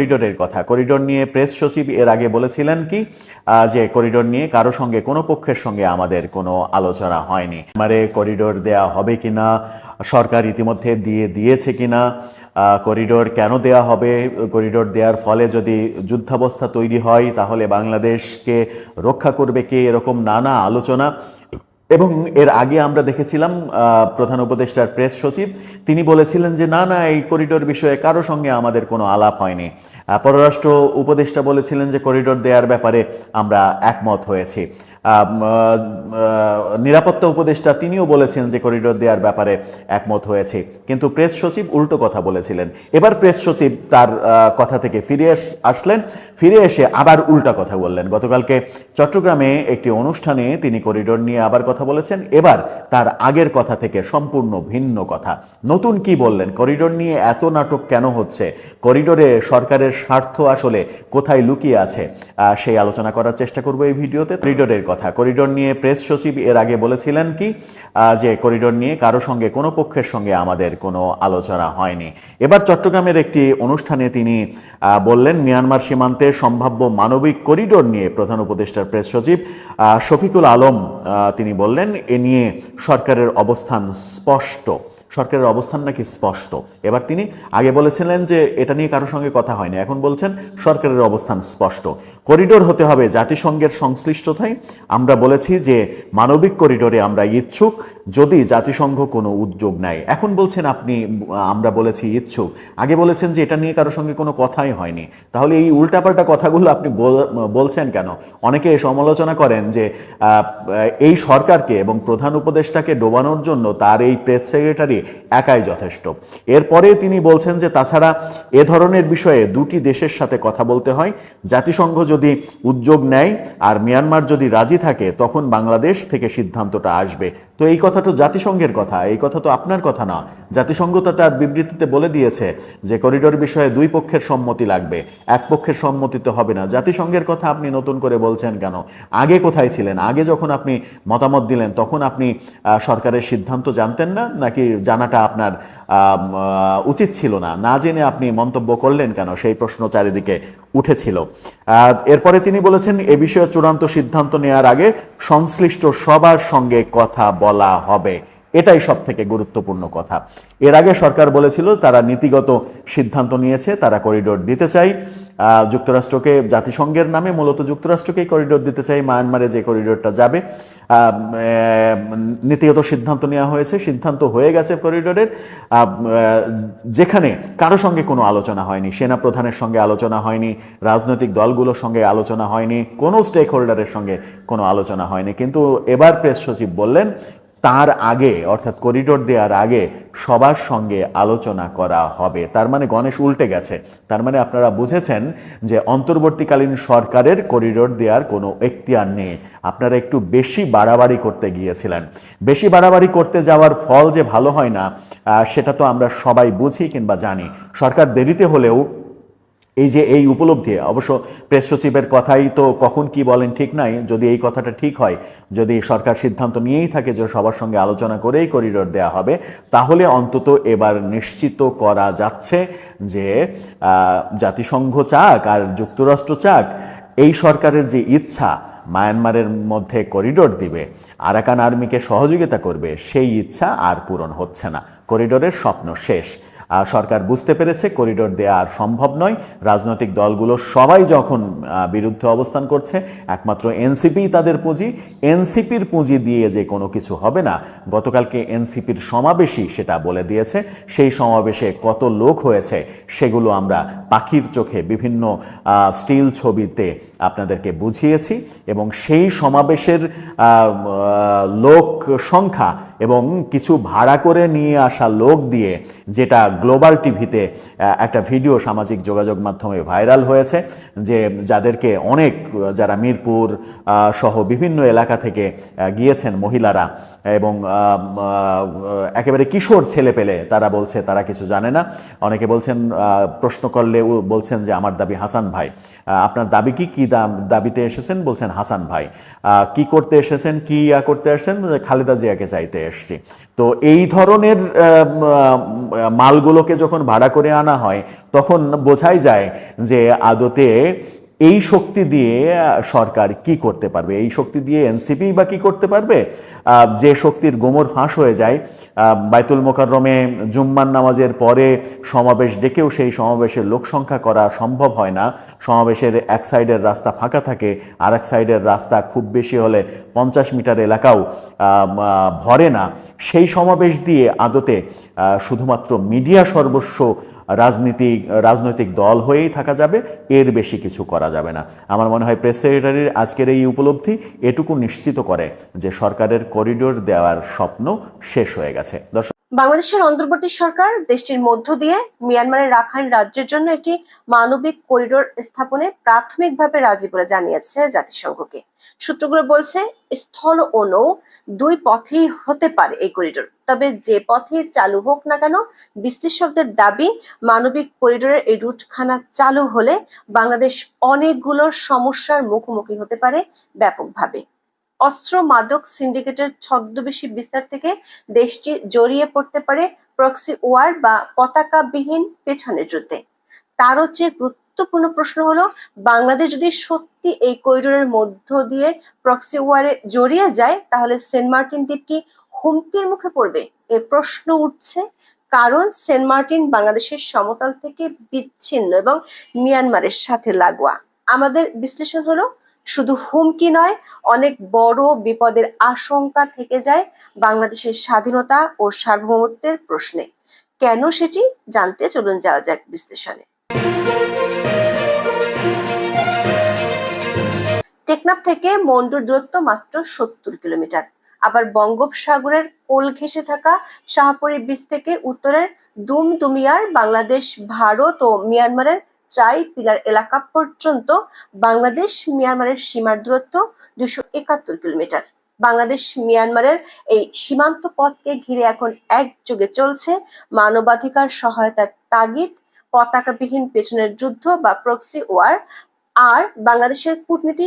করিডোরের কথা। করিডোর নিয়ে প্রেস সচিব এর আগে বলেছিলেন কি যে করিডোর নিয়ে কারও সঙ্গে, কোনো পক্ষের সঙ্গে আমাদের কোনো আলোচনা হয়নি। মানে করিডোর দেয়া হবে কিনা, সরকার ইতিমধ্যে দিয়ে দিয়েছে কিনা করিডোর কেন দেয়া হবে? করিডোর দেওয়ার ফলে যদি যুদ্ধাবস্থা তৈরি হয়, তাহলে বাংলাদেশকে রক্ষা করবে কে? এরকম নানা আলোচনা এবং এর আগে আমরা দেখেছিলাম প্রধান উপদেষ্টার প্রেস সচিব, তিনি বলেছিলেন যে, না না, এই করিডোর বিষয়ে কারও সঙ্গে আমাদের কোনো আলাপ হয়নি। পররাষ্ট্র উপদেষ্টা বলেছিলেন যে করিডোর দেওয়ার ব্যাপারে আমরা একমত হয়েছি। নিরাপত্তা উপদেষ্টা তিনিও বলেছেন যে করিডোর দেওয়ার ব্যাপারে একমত হয়েছে। কিন্তু প্রেস সচিব উল্টো কথা বলেছিলেন। এবার প্রেস সচিব তার কথা থেকে ফিরে আসলেন। ফিরে এসে আবার উল্টা কথা বললেন। গতকালকে চট্টগ্রামে একটি অনুষ্ঠানে তিনি করিডোর নিয়ে আবার কথা বলেছেন। এবার তার আগের কথা থেকে সম্পূর্ণ ভিন্ন কথা। নতুন কি বললেন? করিডোর নিয়ে এত নাটক কেন হচ্ছে? করিডোরে সরকারের স্বার্থ আসলে কোথায় লুকিয়ে আছে? সেই আলোচনা করার চেষ্টা করব এই ভিডিওতে। করিডোরের কথা। করিডোর নিয়ে প্রেস সচিব এর আগে বলেছিলেন কি? যে করিডোর নিয়ে কারও সঙ্গে কোনো পক্ষের সঙ্গে আমাদের কোনো আলোচনা হয়নি। এবার চট্টগ্রামের একটি অনুষ্ঠানে তিনি বললেন, মিয়ানমার সীমান্তে সম্ভাব্য মানবিক করিডোর নিয়ে প্রধান উপদেষ্টার প্রেস সচিব শফিকুল আলম তিনি বললেন, এ নিয়ে সরকারের অবস্থান স্পষ্ট। সরকারের অবস্থান নাকি স্পষ্ট? এবার তিনি আগে বলেছিলেন যে এটা নিয়ে কারোর সঙ্গে কথা হয়নি, এখন বলছেন সরকারের অবস্থান স্পষ্ট। করিডোর হতে হবে জাতিসংঘের সংশ্লিষ্টতায়। আমরা বলেছি যে মানবিক করিডোরে আমরা ইচ্ছুক যদি জাতিসংঘ কোনো উদ্যোগ নেয়। এখন বলছেন আপনি, আমরা বলেছি ইচ্ছুক। আগে বলেছেন যে এটা নিয়ে কারোর সঙ্গে কোনো কথাই হয়নি। তাহলে এই উল্টাপাল্টা কথাগুলো আপনি বলছেন কেন? অনেকে সমালোচনা করেন যে এই সরকারকে এবং প্রধান উপদেষ্টাকে ডোবানোর জন্য তার এই প্রেস সেক্রেটারি একাই যথেষ্ট। এরপরে তিনি বলছেন যে, তাছাড়া এ ধরনের বিষয়ে দুটি দেশের সাথে কথা বলতে হয়। জাতিসংঘ যদি উদ্যোগ নেয় আর মিয়ানমার যদি রাজি থাকে, তখন বাংলাদেশ থেকে সিদ্ধান্তটা আসবে। তো এই কথা তো জাতিসংঘের কথা, এই কথা তো আপনার কথা না। জাতিসংঘ তো তার বিবৃতিতে বলে দিয়েছে যে করিডোর বিষয়ে দুই পক্ষের সম্মতি লাগবে। এক পক্ষের সম্মতি তো হবে না। জাতিসংঘের কথা আপনি নতুন করে বলছেন কেন? আগে কোথায় ছিলেন? আগে যখন আপনি মতামত দিলেন, তখন আপনি সরকারের সিদ্ধান্ত জানতেন না? নাকি জানাটা আপনার উচিত ছিল না? না জেনে আপনি মন্তব্য করলেন কেন? সেই প্রশ্ন চারিদিকে উঠেছিল। এরপরে তিনি বলেছেন, এ বিষয়ে চূড়ান্ত সিদ্ধান্ত নেওয়ার আগে সংশ্লিষ্ট সবার সঙ্গে কথা বলা হবে। এটাই সব থেকে গুরুত্বপূর্ণ কথা। এর আগে সরকার বলেছিল, তারা নীতিগত সিদ্ধান্ত নিয়েছে, তারা করিডোর দিতে চাই। যুক্তরাষ্ট্রকে, জাতিসংঘের নামে মূলত যুক্তরাষ্ট্রকেই করিডোর দিতে চাই, মায়ানমারে যে করিডোরটা যাবে। নীতিগত সিদ্ধান্ত নেওয়া হয়েছে, সিদ্ধান্ত হয়ে গেছে করিডোরের। যেখানে কারও সঙ্গে কোনো আলোচনা হয়নি সেনা প্রধানের সঙ্গে আলোচনা হয়নি, রাজনৈতিক দলগুলোর সঙ্গে আলোচনা হয়নি, কোনো স্টেক হোল্ডারের সঙ্গে কোনো আলোচনা হয়নি। কিন্তু এবার প্রেস সচিব বললেন তার আগে, অর্থাৎ করিডোর দেওয়ার আগে সবার সঙ্গে আলোচনা করা হবে। তার মানে গণেশ উল্টে গেছে। তার মানে আপনারা বুঝেছেন যে অন্তর্বর্তীকালীন সরকারের করিডোর দেওয়ার কোনো এখতিয়ার নেই। আপনারা একটু বেশি বাড়াবাড়ি করতে গিয়েছিলেন। বেশি বাড়াবাড়ি করতে যাওয়ার ফল যে ভালো হয় না সেটা তো আমরা সবাই বুঝি কিংবা জানি। সরকার দেরিতে হলেও এই যে এই উপলব্ধি, অবশ্য প্রেস সচিবের কথাই তো কখন কি বলেন ঠিক নাই, যদি এই কথাটা ঠিক হয়, যদি সরকার সিদ্ধান্ত নিয়েই থাকে যে সবার সঙ্গে আলোচনা করেই করিডোর দেওয়া হবে, তাহলে অন্তত এবার নিশ্চিত করা যাচ্ছে যে জাতিসংঘ চাক আর যুক্তরাষ্ট্র চাক, এই সরকারের যে ইচ্ছা মায়ানমারের মধ্যে করিডোর দিবে, আরাকান আর্মিকে সহযোগিতা করবে, সেই ইচ্ছা আর পূরণ হচ্ছে না। করিডোরের স্বপ্ন শেষ। সরকার বুঝতে পেরেছে, করিডোর দেওয়া আর সম্ভব নয়। রাজনৈতিক দলগুলো সবাই যখন বিরুদ্ধে অবস্থান করছে, একমাত্র এনসিপি তাদের পুঁজি। এনসিপির পুঁজি দিয়ে যে কোনো কিছু হবে না, গতকালকে এনসিপির সমাবেশই সেটা বলে দিয়েছে। সেই সমাবেশে কত লোক হয়েছে, সেগুলো আমরা পাখির চোখে বিভিন্ন স্টিল ছবিতে আপনাদেরকে বুঝিয়েছি এবং সেই সমাবেশের লোক সংখ্যা এবং কিছু ভাড়া করে নিয়ে আসা লোক দিয়ে যেটা গ্লোবাল টিভিতে একটা ভিডিও সামাজিক যোগাযোগ মাধ্যমে ভাইরাল হয়েছে, যে যাদেরকে অনেক, যারা মিরপুর সহ বিভিন্ন এলাকা থেকে গিয়েছেন মহিলারা এবং একেবারে কিশোর ছেলে পেলে তারা বলছে, তারা কিছু জানে না। অনেকে বলছেন প্রশ্ন করলে বলছেন যে, আমার দাবি হাসান ভাই। আপনার দাবি কি কি দাবিতে এসেছেন? বলছেন, হাসান ভাই। কি করতে এসেছেন, কি ইয়া করতে এসেছেন খালেদা জিয়াকে চাইতে এসছি। তো এই ধরনের মালগুলো মালগুলোকে যখন ভাড়া করে আনা হয় তখন বোঝাই যায় যে আদতে এই শক্তি দিয়ে সরকার কি করতে পারবে? এই শক্তি দিয়ে এনসিপি বা কি করতে পারবে? যে শক্তির গোমর ফাঁস হয়ে যায় বাইতুল মোকাররমে জুম্মান নামাজের পরে সমাবেশ ডেকেও সেই সমাবেশের লোক সংখ্যা করা সম্ভব হয় না। সমাবেশের এক সাইডের রাস্তা ফাঁকা থাকে আর এক সাইডের রাস্তা খুব বেশি হলে পঞ্চাশ মিটার এলাকাও ভরে না। সেই সমাবেশ দিয়ে আদতে শুধুমাত্র মিডিয়া সর্বস্ব রাজনীতিক, রাজনৈতিক দল হয়েই থাকা যাবে, এর বেশি কিছু করা যাবে না। আমার মনে হয় প্রেস সেক্রেটারির আজকের এই উপলব্ধি এটুকু নিশ্চিত করে যে সরকারের করিডোর দেওয়ার স্বপ্ন শেষ হয়ে গেছে। দর্শক বাংলাদেশের অন্তর্বর্তী সরকার দেশটির মধ্য দিয়ে মিয়ানমারের রাখাইন রাজ্যের জন্য একটি মানবিক করিডোর স্থাপনে প্রাথমিকভাবে রাজি বলে জানিয়েছে জাতিসংঘকে। সূত্রগুলো বলছে, স্থল ও নৌ দুই পথেই হতে পারে এই করিডোর। তবে যে পথে চালু হোক না কেন, বিশ্লেষকদের দাবি, মানবিক করিডোরের এই রুটখানা চালু হলে বাংলাদেশ অনেকগুলো সমস্যার মুখোমুখি হতে পারে ব্যাপকভাবে। অস্ত্র মাদক সিন্ডিকেটের ছদ্মবেশী বিস্তার থেকে দেশটি জড়িয়ে পড়তে পারে প্রক্সি ওয়ার বা পতাকাবিহীন পেছনের যুদ্ধে। তারও চেয়ে গুরুত্বপূর্ণ প্রশ্ন হলো, বাংলাদেশ যদি সত্যি এই করিডোরের মধ্য দিয়ে প্রক্সি ওয়ারে জড়িয়ে যায়, তাহলে সেন্ট মার্টিন দ্বীপ কি হুমকির মুখে পড়বে? এ প্রশ্ন উঠছে, কারণ সেন্ট মার্টিন বাংলাদেশের সমতল থেকে বিচ্ছিন্ন এবং মিয়ানমারের সাথে লাগোয়া। আমাদের বিশ্লেষণ হলো শুধু হুমকি নয়, অনেক বড় বিপদের আশঙ্কা থেকে যায় বাংলাদেশের স্বাধীনতা ও সার্বভৌমত্বের প্রশ্নে। কেন সেটি জানতে চলুন যাওয়া যাক বিশ্লেষণে। টেকনাফ থেকে মন্ডুর দূরত্ব মাত্র সত্তর কিলোমিটার। আবার বঙ্গোপসাগরের কোল ঘেঁষে থাকা শাহপুরি বীচ থেকে উত্তরের দুমদুমিয়ার বাংলাদেশ, ভারত ও মিয়ানমারের ট্রাই পিলার এলাকা পর্যন্ত বাংলাদেশ মিয়ানমারের সীমার দূরত্ব দুশো একাত্তর কিলোমিটার। বাংলাদেশ মিয়ানমারের এই সীমান্ত পথকে ঘিরে এখন একযোগে চলছে মানবাধিকার সহায়তার তাগিদ, পতাকাবিহীন পেছনের যুদ্ধ বা প্রক্সি ওয়ার আর বাংলাদেশের কূটনীতি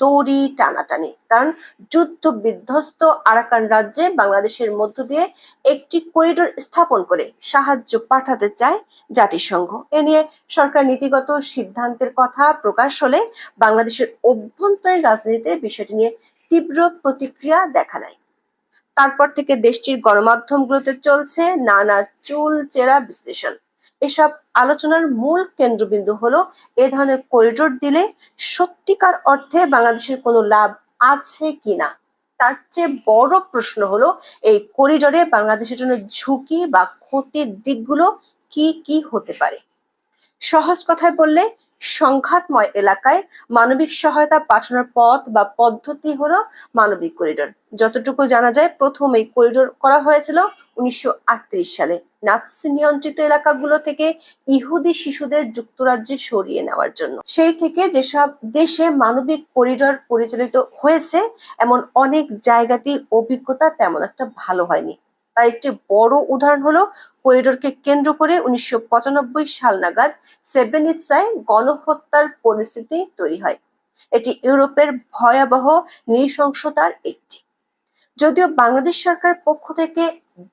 দড়ি টানাটানি। কারণ যুদ্ধ বিধ্বস্ত আরাকান রাজ্যে বাংলাদেশের মধ্য দিয়ে একটি করিডোর স্থাপন করে সাহায্য পাঠাতে চায় জাতিসংঘ। এ নিয়ে সরকার নীতিগত সিদ্ধান্তের কথা প্রকাশ হলে বাংলাদেশের অভ্যন্তরীণ রাজনীতিতে বিষয়টি নিয়ে তীব্র প্রতিক্রিয়া দেখা দেয়। তারপর থেকে দেশটির গণমাধ্যমগুলোতে চলছে নানা চুল চেরা বিশ্লেষণ। এসব আলোচনার মূল কেন্দ্রবিন্দু হলো এ ধরনের করিডোর দিলে সত্যিকার অর্থে বাংলাদেশের কোনো লাভ আছে কিনা? তার চেয়ে বড় প্রশ্ন হলো, এই করিডোরে বাংলাদেশের জন্য ঝুঁকি বা ক্ষতির দিকগুলো কি কি হতে পারে? সহজ কথায় বললে সংঘাতময় এলাকায় মানবিক সহায়তা পাঠানোর পথ বা পদ্ধতি হলো মানবিক করিডোর। যতটুকু জানা যায়, প্রথম এই করিডোর করা হয়েছিল উনিশশো আটত্রিশ সালে। নাৎসি নিয়ন্ত্রিত এলাকাগুলো থেকে ইহুদি শিশুদের যুক্তরাজ্যে সরিয়ে নেওয়ার জন্য। সেই থেকে যেসব দেশে মানবিক করিডোর পরিচালিত হয়েছে, এমন অনেক জায়গাতেই অভিজ্ঞতা তেমন একটা ভালো হয়নি। তার একটি বড় উদাহরণ হলো করিডোরকে কেন্দ্র করে উনিশশো সাল নাগাদ সেব্রেনিৎসায় গণহত্যার পরিস্থিতি তৈরি হয়। এটি ইউরোপের ভয়াবহ নৃশংসতার একটি। যদিও বাংলাদেশ সরকার পক্ষ থেকে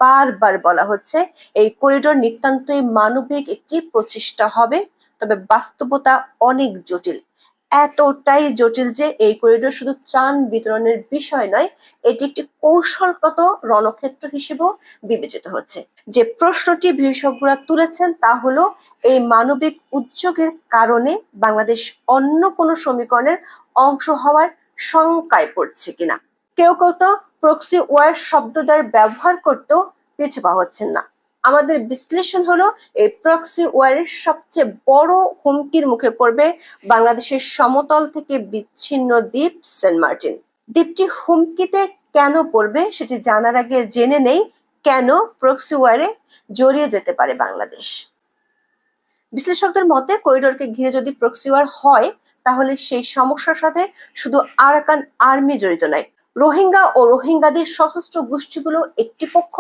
বারবার বলা হচ্ছে এই করিডোর নিতান্তই মানবিক একটি প্রচেষ্টা হবে, তবে বাস্তবতা অনেক জটিল। এতটাই জটিল যে এই করিডোর শুধু ত্রাণ বিতরণের বিষয় নয়, এটি একটি কৌশলগত রণক্ষেত্র হিসেবেও বিবেচিত হচ্ছে। যে প্রশ্নটি বিশেষজ্ঞরা তুলেছেন তা হলো, এই মানবিক উদ্যোগের কারণে বাংলাদেশ অন্য কোনো সমীকরণের অংশ হওয়ার শঙ্কায় পড়ছে কিনা। কেউ কেউ তো প্রক্সি ওয়ার শব্দদ্বয়ের ব্যবহার করতেও পিছু পা হচ্ছেন না। আমাদের বিশ্লেষণ হলো, এই প্রক্সি ওয়ারের সবচেয়ে বড় হুমকির মুখে পড়বে বাংলাদেশের সমতল থেকে বিচ্ছিন্ন দ্বীপ সেন্ট মার্টিন। দ্বীপটি হুমকিতে কেন পড়বে সেটি জানার আগে জেনে নেই, কেন প্রক্সি ওয়ারে জড়িয়ে যেতে পারে বাংলাদেশ। বিশ্লেষকদের মতে করিডোরকে ঘিরে যদি প্রক্সি ওয়ার হয়, তাহলে সেই সমস্যার সাথে শুধু আরাকান আর্মি জড়িত নয় রোহিঙ্গা ও রোহিঙ্গাদের সশস্ত্র গোষ্ঠীগুলো একটি পক্ষ,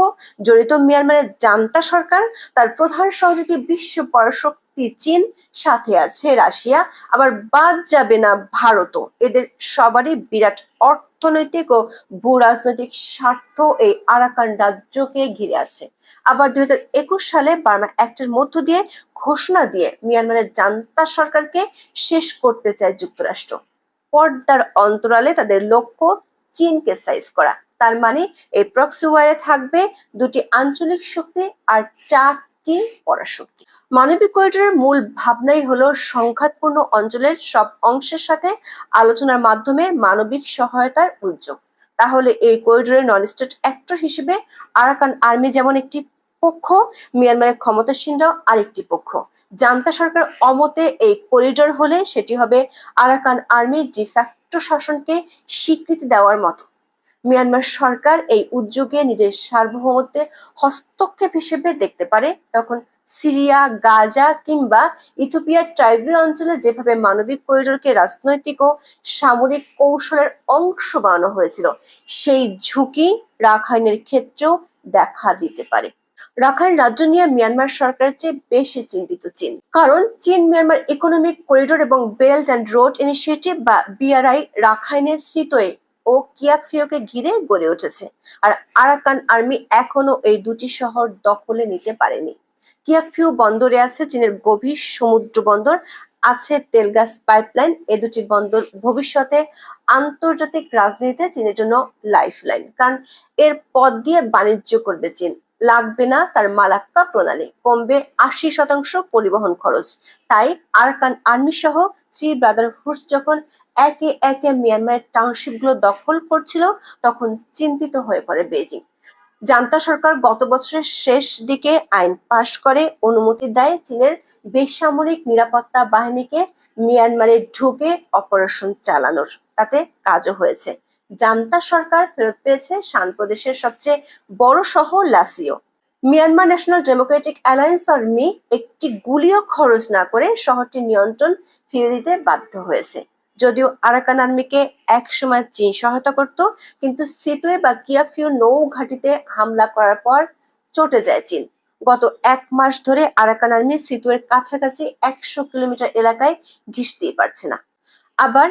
জড়িত মিয়ানমারের জান্তা সরকার, তার প্রধান সহযোগী বিশ্ব পরাশক্তি চীন, সাথে আছে রাশিয়া। আবার বাদ যাবে না ভারতও। এদের সবারই বিরাট অর্থনৈতিক ও ভূ রাজনৈতিক স্বার্থ এই আরাকান রাজ্যকে ঘিরে আছে। আবার দুই হাজার একুশ সালে বার্মা অ্যাক্টের মধ্য দিয়ে ঘোষণা দিয়ে মিয়ানমারের জান্তা সরকারকে শেষ করতে চায় যুক্তরাষ্ট্র। পর্দার অন্তরালে তাদের লক্ষ্য চীনকে সাইজ করা। তার মানে এই প্রক্সি ওয়ারে থাকবে দুটি আঞ্চলিক শক্তি আর চারটি পরাশক্তি। মানবিক করিডোরের মূল ভাবনাই হলো সংঘাতপূর্ণ অঞ্চলের সব অংশের সাথে আলোচনার মাধ্যমে মানবিক সহায়তার উদ্যোগ। তাহলে এই করিডোরের নন স্টেট অ্যাক্টর হিসেবে আরাকান আর্মি যেমন একটি পক্ষ, মিয়ানমারের ক্ষমতাসীনরাও আরেকটি পক্ষ। জান্তা সরকার অমতে এই করিডোর হলে সেটি হবে আরাকান আর্মি ডিফ্যাক্টো শাসনকে স্বীকৃতি দেওয়ার মতো। মিয়ানমার সরকার এই উদ্যোগে নিজের সার্বভৌমত্বে হস্তক্ষেপ হিসেবে দেখতে পারে। তখন সিরিয়া, গাজা কিংবা ইথিওপিয়ার ট্রাইবেল অঞ্চলে যেভাবে মানবিক করিডোরকে রাজনৈতিক ও সামরিক কৌশলের অংশ বানানো হয়েছিল, সেই ঝুঁকি রাখাইনের ক্ষেত্রেও দেখা দিতে পারে। রাখাইন রাজ্য নিয়ে মিয়ানমার সরকারের চেয়ে বেশি চিন্তিত চীন। কারণ চীন মিয়ানমার ইকোনমিক করিডোর এবং বেল্ট অ্যান্ড রোড ইনিশিয়েটিভ বা বিআরআই রাখাইনের সিতোয়ে ও কিয়াকফিওকে ঘিরে গড়ে উঠেছে। আর আরাকান আর্মি এখনও এই দুটি শহর দখলে নিতে পারেনি। কিয়াকফিও বন্দরে আছে চীনের গভীর সমুদ্র বন্দর, আছে তেলগাস পাইপলাইন এ দুটি বন্দর ভবিষ্যতে আন্তর্জাতিক রাজনীতিতে চীনের জন্য লাইফলাইন কারণ এর পথ দিয়ে বাণিজ্য করবে চীন। লাগবে না তার মালাক্কা প্রণালী। কমবে আশি শতাংশ পরিবহন খরচ। তাই আরাকান আর্মি সহ থ্রি ব্রাদারহুডস যখন একে একে মিয়ানমারের টাউনশিপগুলো দখল করছিল, তখন চিন্তিত হয়ে পড়ে বেজিং জান্তা সরকার গত বছরের শেষ দিকে আইন পাশ করে অনুমতি দেয় চীনের বেসামরিক নিরাপত্তা বাহিনীকে মিয়ানমারে ঢুকে অপারেশন চালানোর। তাতে কাজও হয়েছে। জান্তা সরকার ফেরত পেয়েছে শান প্রদেশের সবচেয়ে বড় শহর Lashio. Myanmar national democratic alliance army একটি গুলিও খরচ না করে শহরটির নিয়ন্ত্রণ ফিরে দিতে বাধ্য হয়েছে। যদিও আরাকান আর্মিকে একসময় চীন সহায়তা করত, কিন্তু সিতুয়ে বা কিয়াফিউ নৌ ঘাটিতে হামলা করার পর চটে যায় চীন। গত এক মাস ধরে আরাকান আর্মি সিতুয়ের কাছাকাছি একশো কিলোমিটার এলাকায় ঘিসতেই পারছে না। আবার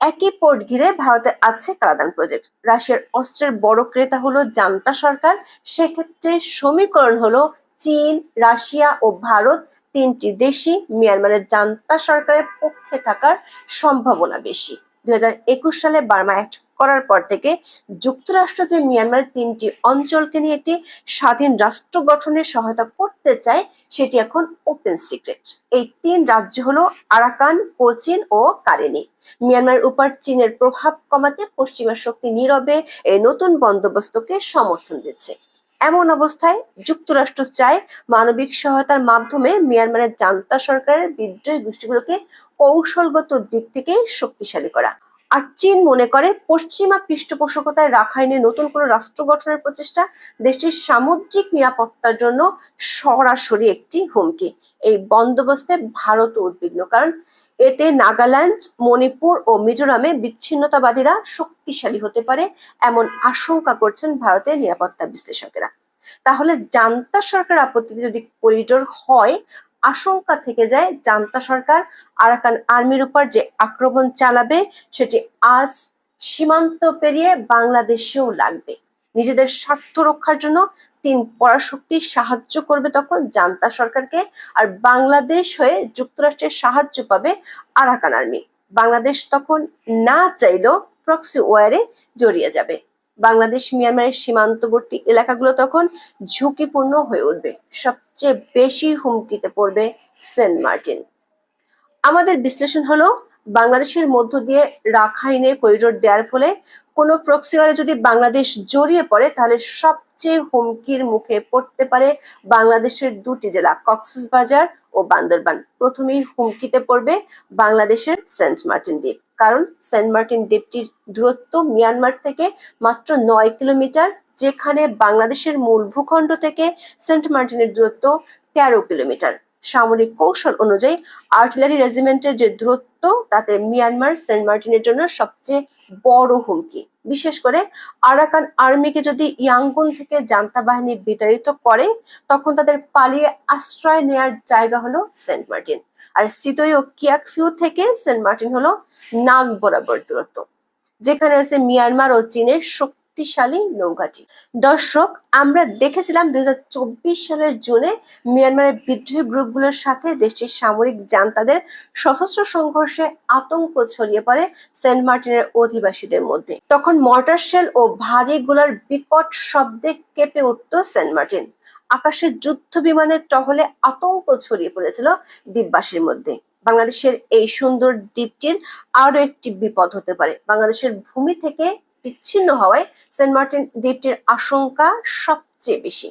একই পোর্ট ঘিরে ভারতের আছে কালাদান প্রজেক্ট। রাশিয়ার অস্ত্রের বড় ক্রেতা হলো জান্তা সরকার। সেক্ষেত্রে সমীকরণ হলো চীন, রাশিয়া ও ভারত, তিনটি দেশই মিয়ানমারের জান্তা সরকারের পক্ষে থাকার সম্ভাবনা বেশি। দুই হাজার একুশ সালে বার্মা অ্যাক্ট করার পর থেকে যুক্তরাষ্ট্র যে মিয়ানমারের তিনটি অঞ্চলকে নিয়ে একটি স্বাধীন রাষ্ট্র গঠনের সহায়তা করতে চায়, সেটি এখন ওপেন সিক্রেট এই তিন রাজ্য হলো আরাকান, কোচিন ও কারেনি। মিয়ানমারের উপর চীনের প্রভাব কমাতে পশ্চিমা শক্তি নীরবে এই নতুন বন্দোবস্তকে সমর্থন দিচ্ছে। এমন অবস্থায় যুক্তরাষ্ট্র চায় মানবিক সহায়তার মাধ্যমে মিয়ানমারের জান্তা সরকারের বিদ্রোহী গোষ্ঠীগুলোকে কৌশলগত দিক থেকে শক্তিশালী করা। আর চীন মনে করে পশ্চিমা পৃষ্ঠপোষকতায় রাখাইনে নতুন কোনো রাষ্ট্র গঠনের প্রচেষ্টা, দেশটির সামুদ্রিক নিরাপত্তার জন্য সরাসরি একটি হুমকি। এই বন্দোবস্তে ভারত উদ্বিগ্ন, কারণ এতে নাগাল্যান্ড, মণিপুর ও মিজোরামে বিচ্ছিন্নতাবাদীরা শক্তিশালী হতে পারে এমন আশঙ্কা করছেন ভারতের নিরাপত্তা বিশ্লেষকেরা। তাহলে জান্তা সরকার আপত্তিতে যদি করিডোর হয় আশঙ্কা থেকে যায় জান্তা সরকার আরাকান আর্মির উপর যে আক্রমণ চালাবে, সেটি আজ সীমান্ত পেরিয়ে বাংলাদেশেও লাগবে। নিজেদের স্বার্থ রক্ষার জন্য তিন পরাশক্তি সাহায্য করবে তখন জান্তা সরকারকে, আর বাংলাদেশ হয়ে যুক্তরাষ্ট্রের সাহায্য পাবে আরাকান আর্মি। বাংলাদেশ তখন না চাইলেও প্রক্সি ওয়ারে জড়িয়ে যাবে। বাংলাদেশ, মিয়ানমারের সীমান্তবর্তী এলাকাগুলো তখন ঝুঁকিপূর্ণ হয়ে উঠবে। সবচেয়ে বেশি হুমকিতে পড়বে সেন্ট মার্টিন। আমাদের বিশ্লেষণ হলো, বাংলাদেশের মধ্য দিয়ে রাখাইনে করিডোর দেওয়ার ফলে কোনো প্রক্সিওয়ারে যদি বাংলাদেশ জড়িয়ে পড়ে, তাহলে সবচেয়ে হুমকির মুখে পড়তে পারে বাংলাদেশের দুটি জেলা, কক্সবাজার ও বান্দরবান। প্রথমেই হুমকিতে পড়বে বাংলাদেশের সেন্ট মার্টিন দ্বীপ, কারণ সেন্ট মার্টিন দ্বীপটির দূরত্ব মিয়ানমার থেকে মাত্র নয় কিলোমিটার, যেখানে বাংলাদেশের মূল ভূখণ্ড থেকে সেন্ট মার্টিনের দূরত্ব তেরো কিলোমিটার। সামরিক কৌশল অনুযায়ী আর্টিলারি রেজিমেন্টের যে দূরত্ব, তাতে মিয়ানমার, সেন্ট মার্টিনের জন্য সবচেয়ে বড় হুমকি। বিশেষ করে আরাকান আর্মিকে যদি ইয়াঙ্গুন থেকে জান্তা বাহিনী বিতাড়িত করে, তখন তাদের পালিয়ে আশ্রয় নেয়ার জায়গা হলো সেন্ট মার্টিন। আর সিতোই ও কিয়াকফিউ থেকে সেন্ট মার্টিন হলো নাগ বরাবর দূরত্ব, যেখানে আছে মিয়ানমার ও চীনের শক্তিশালী নৌঘাঁটি দর্শক, আমরা দেখেছিলাম দুই সালের জুনে মিয়ানমারের বিদ্রোহী গ্রুপগুলোর সাথে দেশটির সামরিক জান্তাদের সশস্ত্র সংঘর্ষে আতঙ্ক ছড়িয়ে পড়ে সেন্ট মার্টিনের অধিবাসীদের মধ্যে। তখন মর্টার শেল ও ভারী গোলার বিকট শব্দে কেঁপে উঠত সেন্ট মার্টিন। আকাশে যুদ্ধ বিমানের টহলে আতঙ্ক ছড়িয়ে পড়েছিল দ্বীপবাসীর মধ্যে। বাংলাদেশের এই সুন্দর দ্বীপটির আরও একটি বিপদ হতে পারে। বাংলাদেশের ভূমি থেকে বিচ্ছিন্ন হওয়ায় সেন্ট মার্টিন দ্বীপটির আশঙ্কা সবচেয়ে বেশি।